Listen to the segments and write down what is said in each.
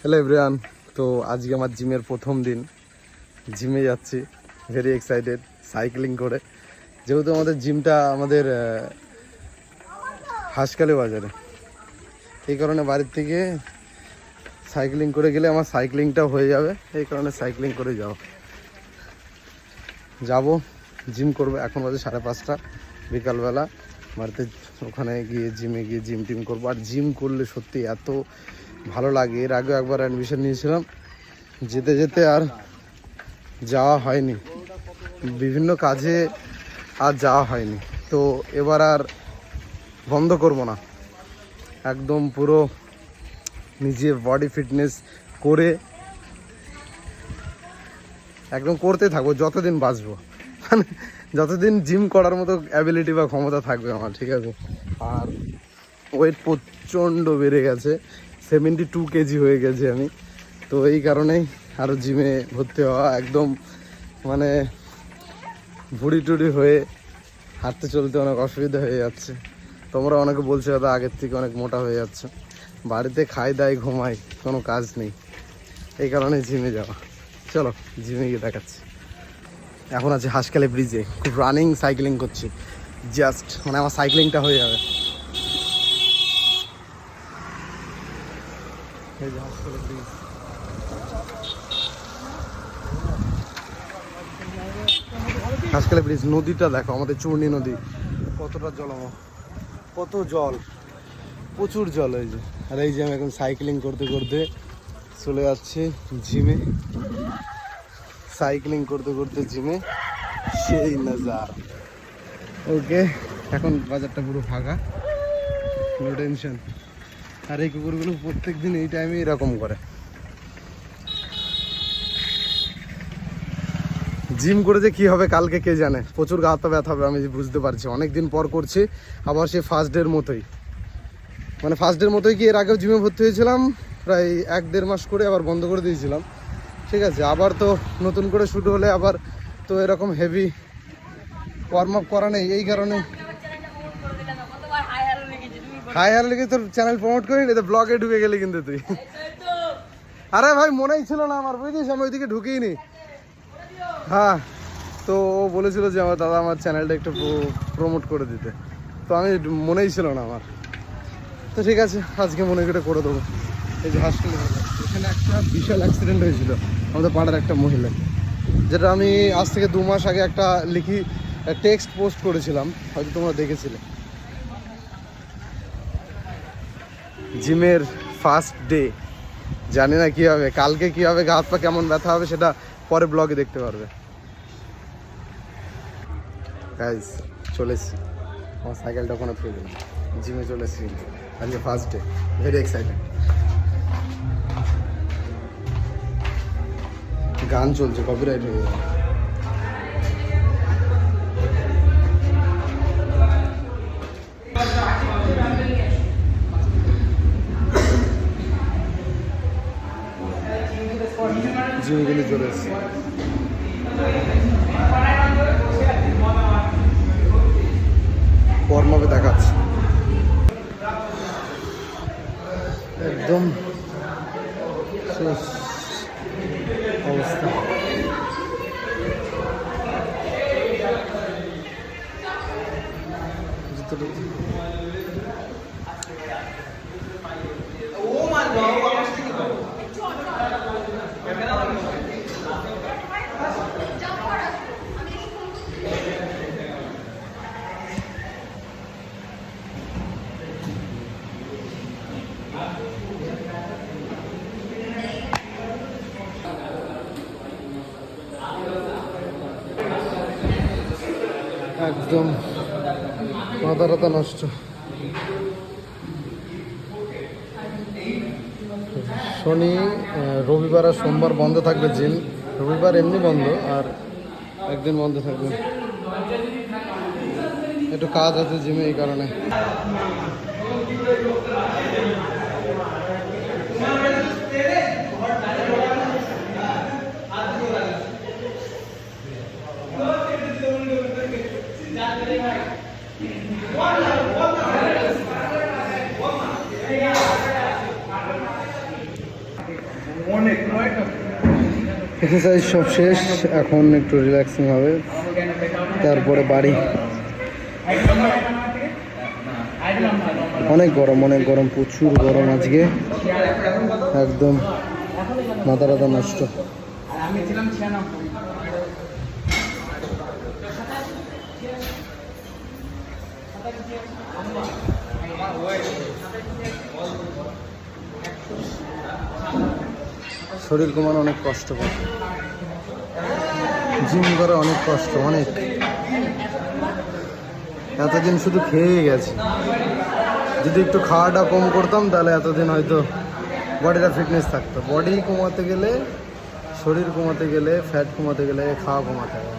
Hello everyone তো আজকে আমার জিমের প্রথম দিন। জিমে যাচ্ছি। ভেরি এক্সাইটেড সাইক্লিং করে। যেহেতু আমাদের জিমটা আমাদের হাসকালি বাজারে। এই কারণে বাড়ির থেকে সাইক্লিং করে গেলে আমার সাইক্লিংটাও হয়ে যাবে। এই কারণে সাইক্লিং করে যাও। যাব, জিম করব। এখন বাজে সাড়ে পাঁচটা। বিকালবেলা। বাড়িতে ওখানে গিয়ে জিমে গিয়ে জিম টিম করব। আর জিম করলে সত্যি এত ভালো লাগে। এর আগেও একবার অ্যাডমিশন নিয়েছিলাম। যেতে যেতে আর যাওয়া হয়নি। বিভিন্ন কাজে আর যাওয়া হয়নি। তো এবার আর বন্ধ করব না। একদম পুরো নিজে বডি ফিটনেস করে একদম করতে থাকব, যতদিন বাঁচবো। মানে যতদিন জিম করার মতো অ্যাবিলিটি বা ক্ষমতা থাকবে আমার, ঠিক আছে? আর ওয়েট প্রচণ্ড বেড়ে গেছে। সেভেন্টি টু কেজি হয়ে গেছে আমি। তো এই কারণেই আরও জিমে ভর্তি হওয়া একদম মানে ভুড়ি টুড়ি হয়ে হাঁটতে চলতে অনেক অসুবিধা হয়ে যাচ্ছে। তোমরা অনেকে বলছো দাদা আগের থেকে অনেক মোটা হয়ে যাচ্ছে। বাড়িতে খাই দাই ঘুমাই, কোনো কাজ নেই। এই কারণে জিমে যাওয়া। চলো, জিমে গিয়ে দেখাচ্ছি। এখন আছে হাসকালে ব্রিজে। খুব রানিং সাইক্লিং করছি। জাস্ট মানে আমার সাইক্লিংটা হয়ে যাবে। এই যে হাসকালে ব্রিজ হাসকালে ব্রিজ নদীটা দেখো, আমাদের চূর্ণী নদী। কতটা জল কত জল। প্রচুর জল এই যে। আর এই যে আমি এখন সাইক্লিং করতে করতে চলে যাচ্ছি জিমে। সাইক্লিং করতে করতে জিমে। সেই নজার। ওকে এখন বাজারটা পুরো ফাঁকা। নো টেনশন আর এই কুকুরগুলো প্রত্যেক দিন এই টাইমে এরকম করে। জিম করে যে কি হবে কালকে কে জানে? প্রচুর গা হাতে ব্যথা হবে, আমি বুঝতে পারছি। অনেক দিন পর করছি, আবার সে ফার্স্ট ডের মতোই। মানে ফার্স্ট ডের মতোই কি, এর আগেও জিমে ভর্তি হয়েছিলাম, প্রায় এক দেড় মাস করে আবার বন্ধ করে দিয়েছিলাম। ঠিক আছে, আবার তো নতুন করে শুরু হলে আবার তো এরকম হেভি ওয়ার্ম আপ করা নেই, এই কারণে হাই আর লেগে তোর চ্যানেল প্রমোট করি না ব্লগে ঢুকে গেলি কিন্তু তুই। আরে ভাই, মনেই ছিল না আমার বুঝছিস আমি ওইদিকে ঢুকেই নি হ্যাঁ তো ও বলেছিল যে আমার দাদা আমার চ্যানেলটা একটু প্রমোট করে দিতে। তো আমি মনেই ছিল না আমার। তো ঠিক আছে, আজকে মনে করে করে দেবো। এই যে হাসপাতালে এখানে একটা বিশাল অ্যাক্সিডেন্ট হয়েছিল, আমাদের পাড়ার একটা মহিলা। যেটা আমি আজ থেকে দু মাস আগে একটা লিখি টেক্সট পোস্ট করেছিলাম, হয়তো তোমরা দেখেছিলে। জিমের ফার্স্ট ডে জানি না কী হবে, কালকে কী হবে, গা হাত পা কেমন ব্যথা হবে সেটা পরে ব্লগে দেখতে পারবে। গাইজ চলে এসছি। আমার সাইকেলটা ওখানে ফেলে দিলাম। জিমে চলে এসছি। আজকে ফার্স্ট ডে ভেরি এক্সাইটেড গান চলছে কপিরাইট হয়ে যাবে জিমে কিন্তু চলে এসছি কর্মকে দেখাচ্ছে। একদম অবস্থা। জুতোটা- একদম মাথা নষ্ট। শনি রবিবার আর সোমবার বন্ধ থাকবে জিম। রবিবার এমনি বন্ধ আর একদিন বন্ধ থাকবে। একটু কাজ আছে জিমে এই কারণে। এক্সারসাইজ সব শেষ, এখন একটু রিল্যাক্সিং হবে। তারপরে বাড়ি। অনেক গরম অনেক গরম, প্রচুর গরম আজকে। একদম মাথা টাথা নষ্ট। শরীর কমানো অনেক কষ্ট করে। জিম করা অনেক কষ্ট, অনেক। এতদিন শুধু খেয়ে গেছে। যদি একটু খাওয়াটা কম করতাম, তাহলে এতদিন হয়তো বডিটা ফিটনেস থাকতো। বডি কমাতে গেলে, শরীর কমাতে গেলে, ফ্যাট কমাতে গেলে, খাওয়া কমাতে হবে।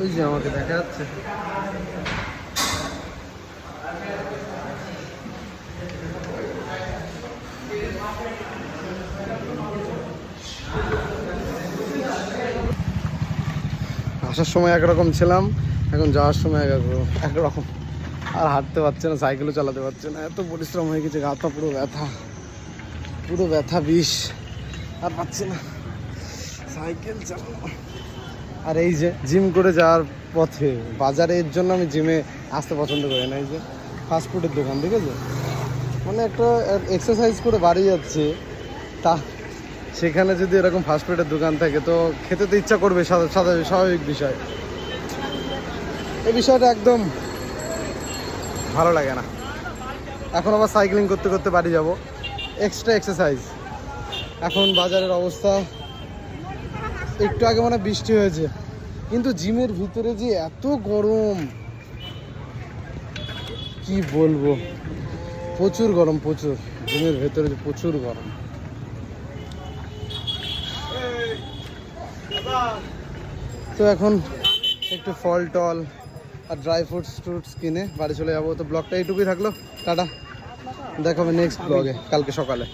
ওই যে আমাকে দেখা যাচ্ছে। আসার সময় একরকম ছিলাম, এখন যাওয়ার সময় এক একরকম। আর হাঁটতে পারছে না, সাইকেলও চালাতে পারছে না, এত পরিশ্রম হয়ে গেছে গাটা পুরো ব্যথা পুরো ব্যথা বিষ, আর পাচ্ছি না। সাইকেল চালানো আর এই যে জিম করে যাওয়ার পথে, বাজারে এর জন্য আমি জিমে আসতে পছন্দ করি না, এই যে ফাস্টফুডের দোকান, ঠিক আছে? মানে একটা এক্সারসাইজ করে বাড়ি যাচ্ছে, তা সেখানে যদি এরকম ফাস্টফুডের দোকান থাকে, তো খেতে তো ইচ্ছা করবে স্বাভাবিক বিষয়। এই বিষয়টা একদম ভালো লাগে না। এখন আবার সাইক্লিং করতে করতে বাড়ি যাব। এক্সট্রা এক্সারসাইজ এখন বাজারের অবস্থা একটু আগে মানে বৃষ্টি হয়েছে। কিন্তু জিমের ভিতরে যে এত গরম, কি বলব? প্রচুর গরম, প্রচুর। জিমের ভেতরে যে প্রচুর গরম। তো এখন একটু ফল টল আর ড্রাই ফ্রুটস ফ্রুটস কিনে বাড়ি চলে যাব। তো ব্লগটা এইটুকুই থাকল। টাটা। দেখাবে নেক্সট ব্লগে কালকে সকালে।